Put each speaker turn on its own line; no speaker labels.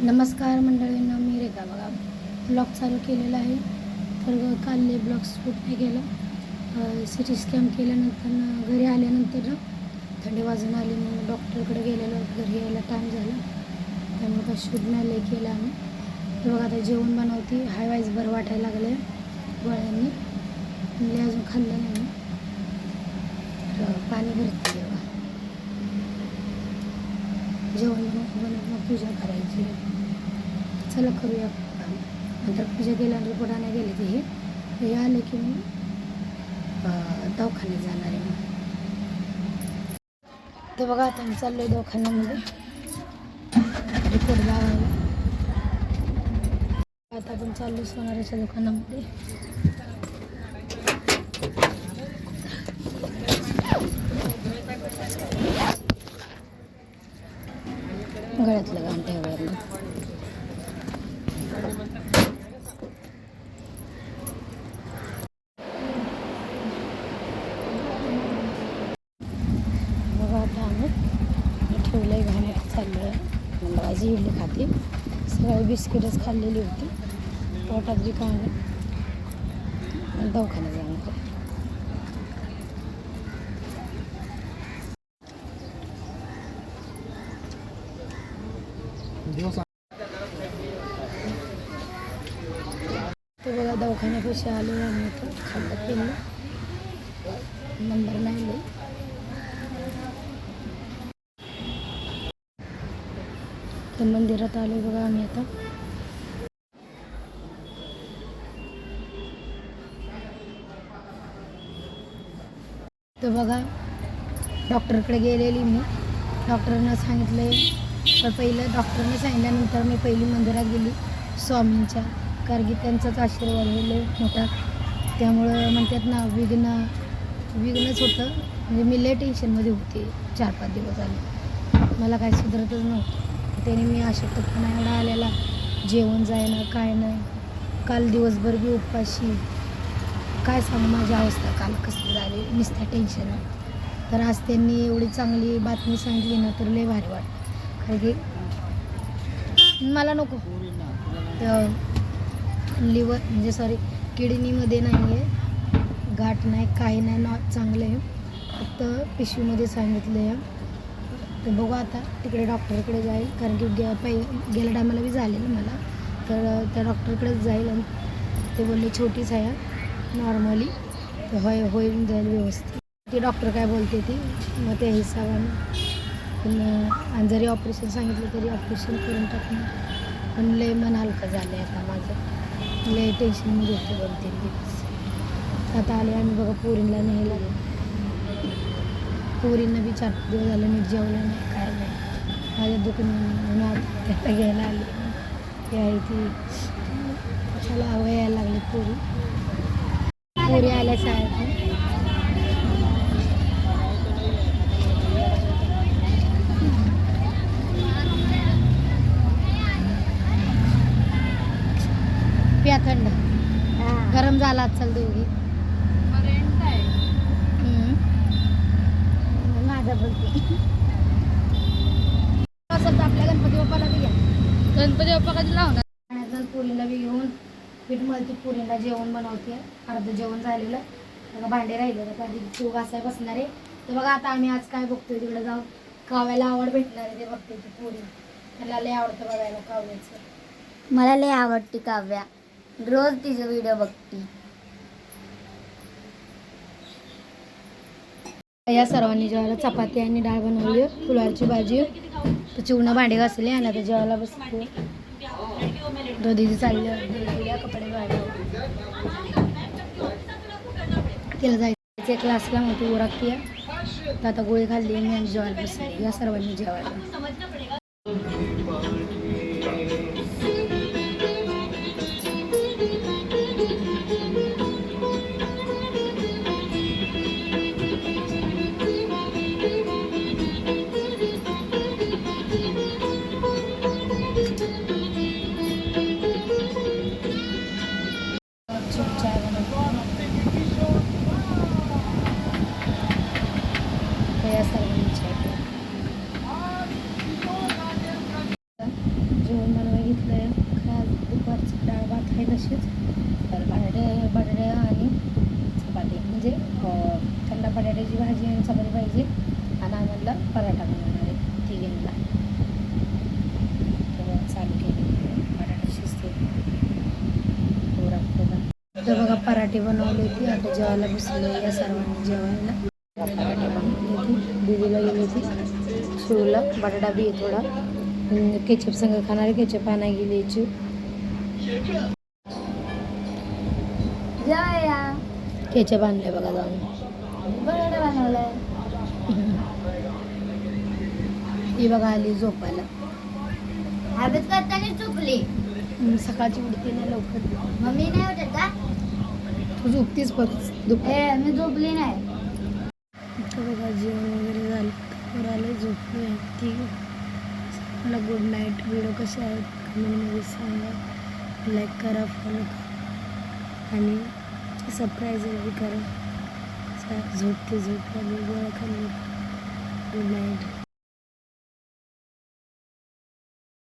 नमस्कार मंडळींना मी रेखा. बघा ब्लॉग चालू केलेला आहे. तर काल ब्लॉग शूट नाही केलं. सी टी स्कॅन केल्यानंतर घरी आल्यानंतर थंडी वाजून आली मग डॉक्टरकडे गेलेलो. घरी यायला टाईम झाला. त्यामुळे का शूट नाही लय केलं आम्ही. तर बघा आता जेवण बनवते. हाय वाईज बरं वाटायला लागलं गोळ्यांनी. लय अजून खाल्लं नाही तर पाणी भरते. जेवण मग पूजा करायची. चला करूया नंतर पूजा केल्यानंतर रिपोर्ट गेले ते हे. आले की मी दवाखान्यात जाणार आहे मग. बघा आता मी चाललो आहे दवाखान्यामध्ये. रिपोर्ट लावायला आता आपण चाललो सोनाराच्या दुकानामध्ये. गळ्यातलं घाण ठेवायला बघा आता आम्ही ठेवलं आहे घाण्यात चाललं आहे म्हणलं आज इडली खाते. सगळी बिस्किटच खाल्लेली होती. पोटात बी काय दवाखान्यात जाणार दिवस बघा दवाखान्यापाशी आलो आम्ही इथं खाल्लं नंबर नाही लई. तर मंदिरात आलो बघा आम्ही आता. तर बघा डॉक्टरकडे गेलेली मी. डॉक्टरनं सांगितलं तर पहिलं डॉक्टरने सांगितल्यानंतर मी पहिली मंदिरात गेली. स्वामींच्या. कारण की त्यांचाच आशीर्वाद आहे लय मोठा. त्यामुळं म्हणतात ना विघ्न विघ्नच होतं. म्हणजे मी लय टेन्शनमध्ये होते. चार पाच दिवस आले मला काही सुधारतच नव्हतं. त्याने मी अशक्तपणा एवढा आलेला. जेवण जायना काय नाही. काल दिवसभर मी उपाशी. काय सांगू माझी अवस्था काल कसली झाली? नुसत्या टेन्शन तर आज त्यांनी एवढी चांगली बातमी सांगितली ना तर लय भारी वाटतं. कारण मला नको. लिवर म्हणजे सॉरी किडनीमध्ये नाही आहे गाठ नाही काही नाही नॉ चांगलं आहे. फक्त पिशवीमध्ये सांगितलं आहे तर बघू आता तिकडे डॉक्टरकडे जाईल. कारण की गे पहि गेल्या टायमाला बी झालेलं मला. तर त्या डॉक्टरकडेच जाईल आणि ते बोलले छोटीच आहे नॉर्मली तर होय होईल जाईल व्यवस्थित. ती डॉक्टर काय बोलते ती? मग त्या हिशोबाने पण आणि जरी ऑपरेशन सांगितलं तरी ऑपरेशन करून टाकणं पण लय मन हलकं झालं आहे आता माझं. लय टेन्शनमध्ये होते दोन तीन दिवस. आता आले आम्ही बघा पोरींला लागलो पोरींना बी चार दिवस झालं नीट जेवलं नाही काय नाही. माझ्या दुकान म्हणून आता त्याला घ्यायला आली. ती आहे ती. त्याला हवं यायला लागली पोरी. पोरी आल्या शाळेत प्या थंड. गरम झाला चल दोघी. माझा बोलते. असं तर आपल्या गणपती बाप्पाला बी घ्या
गणपती बाप्पा कधी लावणार?
पुरीला बी घेऊन पीठ मळती पुरीला जेवण बनवते. अर्ध जेवण झालेलं. बघा भांडे राहिले. तर कधी तू घासाय बसणार आहे. तर बघा आता आम्ही आज काय बघतोय तिकडे जाऊन. काव्याला आवड भेटणार आहे ते बघतोय ती पुरी. त्याला लय आवडतं बघायला काव्याचं.
मला लय आवडते काव्या. रोज तिचे व्हिडिओ बघते.
या सर्वांनी जेवायला चपाती आणि डाळ बनवली फुलाची भाजी चिवणं भांडे घासले आणि आता जेवायला बसते दीदी चालले कपडे तिला जायचं क्लासला मोठी ओळखते तर आता गोळी खाल्ली मी आणि जेवायला बसले. या सर्वांनी जेवायला. पाहिजे थंड बटाट्याची भाजी आणि चपाती पाहिजे. आणि आम्हाला पराठा बनवणार आहे. तिघींना तर चालू केली. बटाटा शिजते तर बघा पराठे बनवले होते. आता जेवायला बसले या सर्वांनी जेवायला. पराठे बनवले दिदीला गेली होती. शिवला. बटाटा बी थोडा. केचप संग खाणारे. केचप आणा गेली चिव
जया
केचप आणले बघा जाऊन. ती बघा आली झोपायला.
हॅबिट करताना चुकली.
सकाळची उठते ना लवकर.
मम्मी नाही उठत का?
तू झोपतीस परत दुपार.
मी झोपली नाही.
बघा जेवण वगैरे झालं. तर आलं झोपलो आहे ती. मला गुड नाईट व्हिडिओ कसे आहेत? कमेंटमध्ये सांगा. लाईक करा फॉलो करा. आणि सबस्क्राईब बी करा चा- झोपते झोप आली गोळ्या खाल्ली गुड नाईट